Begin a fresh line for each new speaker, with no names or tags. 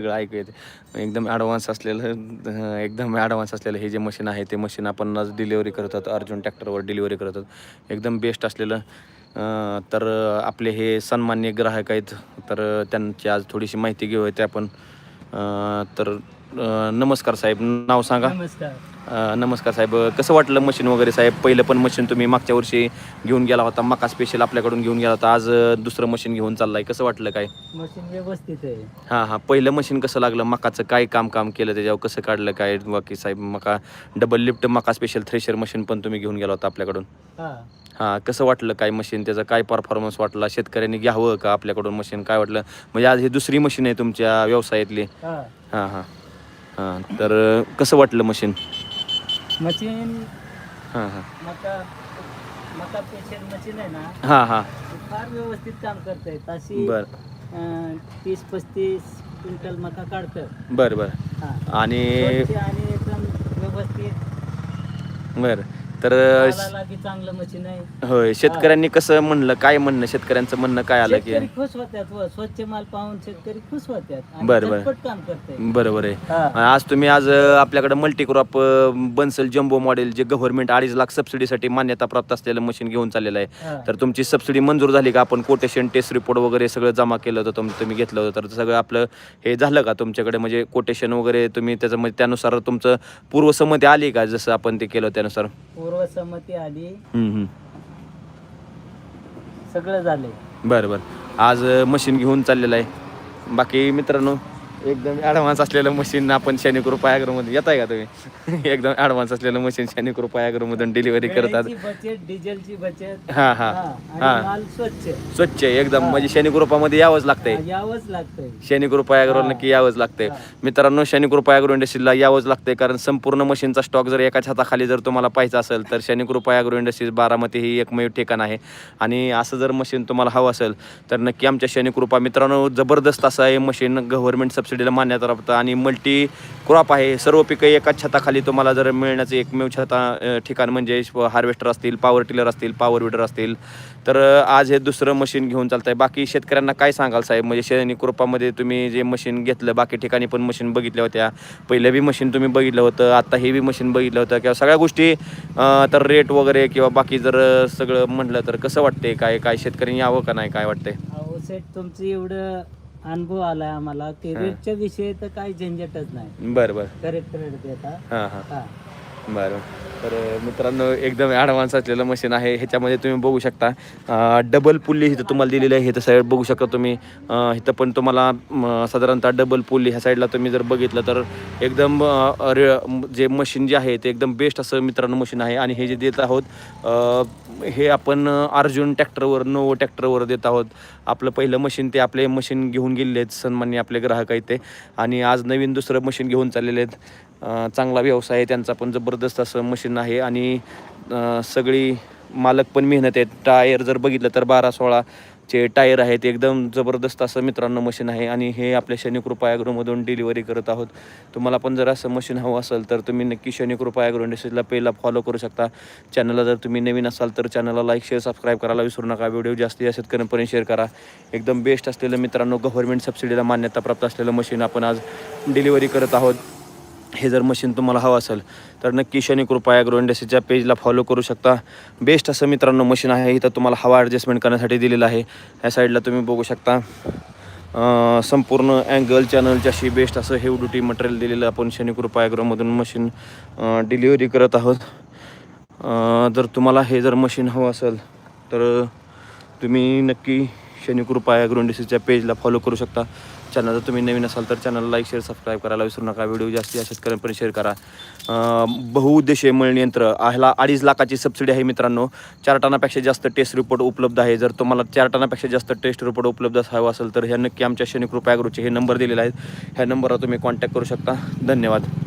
सगळं ऐकू येते. एकदम ॲडव्हान्स असलेलं एकदम ॲडव्हान्स असलेलं हे जे मशीन आहे ते मशीन आपण आज डिलिव्हरी करतात. अर्जुन ट्रॅक्टरवर डिलिव्हरी करतात. एकदम बेस्ट असलेलं तर आपले हे सन्मान्य ग्राहक आहेत. तर त्यांची आज थोडीशी माहिती घेऊया ते आपण. तर अं, नमस्कार साहेब नाव सांगा.
नमस्कार.
अ, नमस्कार साहेब. कसं वाटलं मशीन वगैरे साहेब? पहिलं पण मशीन तुम्ही मागच्या वर्षी घेऊन गेला होता मका स्पेशल आपल्याकडून घेऊन गेला होता आज अ, दुसरं मशीन घेऊन चाललाय. कसं वाटलं काय?
मशीन व्यवस्थित आहे.
हां हां. पहिलं मशीन कसं लागलं? मकाचं काय काम काम केलं त्याच्यावर? कसं काढलं काय? बाकी साहेब मका डबल लिफ्ट मका स्पेशल थ्रेशर मशीन पण तुम्ही घेऊन गेला होता आपल्याकडून.
हा.
हां कसं वाटलं काय मशीन? त्याचा काय परफॉर्मन्स वाटला? शेतकऱ्यांनी घ्यावं का आपल्याकडून मशीन? काय वाटलं? म्हणजे आज ही दुसरी मशीन आहे तुमच्या व्यवसायातली.
हा.
हां हां. हां तर कसं वाटलं मशीन
मशीन
हां हां.
मका मका पेशल मशीन आहे ना
हां हां.
ती फार व्यवस्थित काम करते ताशी
बरं.
अं, तीस पस्तीस क्विंटल मका काढतं
बरं बरं.
हा.
आणि
आणि एकदम व्यवस्थित.
बरं. तर
की चांगलं मशीन आहे.
होय शेतकऱ्यांनी कसं म्हणलं काय म्हणणं शेतकऱ्यांचं म्हणणं काय आलं की?
शेतकरी खुश होत्यात व स्वच्छ माल पाहून शेतकरी खुश होत्यात आणि
बरं, बरं.
झटपट काम करते
बरोबर आहे.
हा.
आज तुम्ही आज अं, आपल्याकडे मल्टीक्रॉप बन्सल जम्बो मॉडेल जे गव्हर्नमेंट अडीच लाख सबसिडीसाठी मान्यता प्राप्त असलेलं मशीन घेऊन चाललेलं आहे. तर तुमची सबसिडी मंजूर झाली का? आपण कोटेशन टेस्ट रिपोर्ट वगैरे सगळं जमा केलं होतं तुम- तुम्ही घेतलं होतं. तर सगळं आपलं हे झालं का तुमच्याकडे? म्हणजे कोटेशन वगैरे तुम्ही त्याचं म्हणजे त्यानुसार तुमचं पूर्वसंमती आली का? जसं आपण ते केलं त्यानुसार?
पूर्वसंमती
हम्म, हम्म.
सगळं झालंय.
बरं बरं. आज मशीन घेऊन चाललेलं आहे. बाकी मित्रांनो? एकदम ॲडव्हान्स असलेलं मशीन आपण शनी कृपा ॲग्रोमध्ये येत आहे का तुम्ही? एकदम ॲडव्हान्स असलेलं मशीन शनी कृपा ॲग्रोमधून डिलिव्हरी करतात.
डिझेलची बचत.
हां हां.
हा,
हां.
स्वच्छ.
स्वच्छ एकदम.
हा.
म्हणजे शनी कृपामध्ये यावंच लागतंय.
हा, यावंच लागतंय.
शनी कृपा ॲग्रो
हा.
नक्की यावंच लागतंय.
हा.
मित्रांनो शनी कृपा ॲग्रो इंडस्ट्रीला यावंच लागतंय. कारण संपूर्ण मशीनचा स्टॉक जर एकाच हाताखाली जर तुम्हाला पाहिजे असेल तर शनी कृपा ॲग्रो इंडस्ट्रीज बारामती ही एकमेव ठिकाण आहे. आणि असं जर मशीन तुम्हाला हवं असेल तर नक्की आमच्या शनी कृपा मित्रांनो जबरदस्त असं आहे मशीन गव्हर्नमेंट सबसिडीला मान्यता प्राप्त आणि मल्टी क्रॉप आहे. सर्व पिकं एकाच छताखाली तुम्हाला जर मिळण्याचं एकमेव छता ठिकाण म्हणजे हार्वेस्टर असतील पॉवर टिलर असतील पॉवर विडर असतील तर आज हे दुसरं मशीन घेऊन चालत आहे बाकी शेतकऱ्यांना काय सांगाल साहेब? म्हणजे शनी कृपामध्ये तुम्ही जे मशीन घेतलं बाकी ठिकाणी पण मशीन बघितल्या होत्या. पहिलं बी मशीन तुम्ही बघितलं होतं आत्ता हे बी मशीन बघितलं होतं. किंवा सगळ्या गोष्टी तर रेट वगैरे किंवा बाकी जर सगळं म्हटलं तर कसं वाटते काय काय शेतकऱ्यांनी यावं का नाही? काय वाटते
अहो तुमचं एवढं अनुभव आलाय आम्हाला. की. रेटच्या विषयी तर काही झंझटच नाही.
बरं बरं.
करेक्ट रेट देता.
हां हां.
हा.
बरं. तर मित्रांनो एकदम ॲडव्हान्स असलेलं मशीन आहे. ह्याच्यामध्ये तुम्ही बघू शकता डबल पुल्ली इथं तुम्हाला दिलेली आहे. इथं साईड बघू शकता तुम्ही. इथं पण तुम्हाला साधारणतः डबल पुल्ली ह्या साईडला तुम्ही जर बघितलं तर एकदम रे जे मशीन जे आहे ते एकदम बेस्ट असं मित्रांनो मशीन आहे. आणि हे जे देत आहोत हे आपण अर्जुन ट्रॅक्टरवर नोवो ट्रॅक्टरवर देत आहोत. आपलं पहिलं मशीन ते आपले मशीन घेऊन गेलेले आहेत सन्मान्य आपले ग्राहक आहेत ते. आणि आज नवीन दुसरं मशीन घेऊन चाललेले आहेत. चांगला व्यवसाय आहे त्यांचा पण जबरदस्त असं मशीन आहे आणि सगळी मालक पण मेहनत आहेत टायर जर बघितलं तर बारा सोळाचे टायर आहेत एकदम जबरदस्त असं मित्रांनो मशीन आहे आणि हे आपल्या शनिकृपा ॲग्रोमधून डिलिव्हरी करत आहोत. तुम्हाला पण जर असं मशीन हवं असेल तर तुम्ही नक्की शनिकृपा ॲग्रो इंडस्ट्रीजला पहिला फॉलो करू शकता. चॅनलला जर तुम्ही नवीन असाल तर चॅनलला लाईक शेअर सबस्क्राईब करायला विसरू नका. व्हिडिओ जास्तीत जास्त शेतकऱ्यांपर्यंत शेअर करा. एकदम बेस्ट असलेलं मित्रांनो गव्हर्नमेंट सबसिडीला मान्यता प्राप्त असलेलं मशीन आपण आज डिलिव्हरी करत आहोत. हे जर मशीन तुम्हाला हवं असेल तर नक्की शनी कृपा ॲग्रो इंडस्ट्रीच्या पेजला फॉलो करू शकता. बेस्ट असं मित्रांनो मशीन आहे इथं तुम्हाला हवा ॲडजस्टमेंट करण्यासाठी दिलेलं आहे. ह्या साईडला तुम्ही बघू शकता. संपूर्ण अँगल चॅनलच्याशी बेस्ट असं हेव ड्युटी मटेरियल दिलेलं आपण शनी कृपा ॲग्रोमधून मशीन डिलिव्हरी करत आहोत. जर तुम्हाला हे जर मशीन हवं असेल तर तुम्ही नक्की शनिकृपा ॲग्रो इंडस्ट्रीच्या पेजला फॉलो करू शकता. चॅनल जर तुम्ही नवीन असाल तर चॅनल लाईक शेअर सबस्क्राईब करायला विसरू नका. व्हिडिओ जास्तीत जास्त शेतकऱ्यांपर्यंत शेअर करा. बहुउद्देशीय मळणी यंत्र ह्याला अडीच लाखाची सबसिडी आहे मित्रांनो. चार टनापेक्षा जास्त टेस्ट रिपोर्ट उपलब्ध आहे. जर तुम्हाला चार टनापेक्षा जास्त टेस्ट रिपोर्ट उपलब्ध हवा असेल तर ह्या नक्की आमच्या शनिकृपा ॲग्रोचे हे नंबर दिलेले आहेत. ह्या नंबरवर तुम्ही कॉन्टॅक्ट करू शकता. धन्यवाद.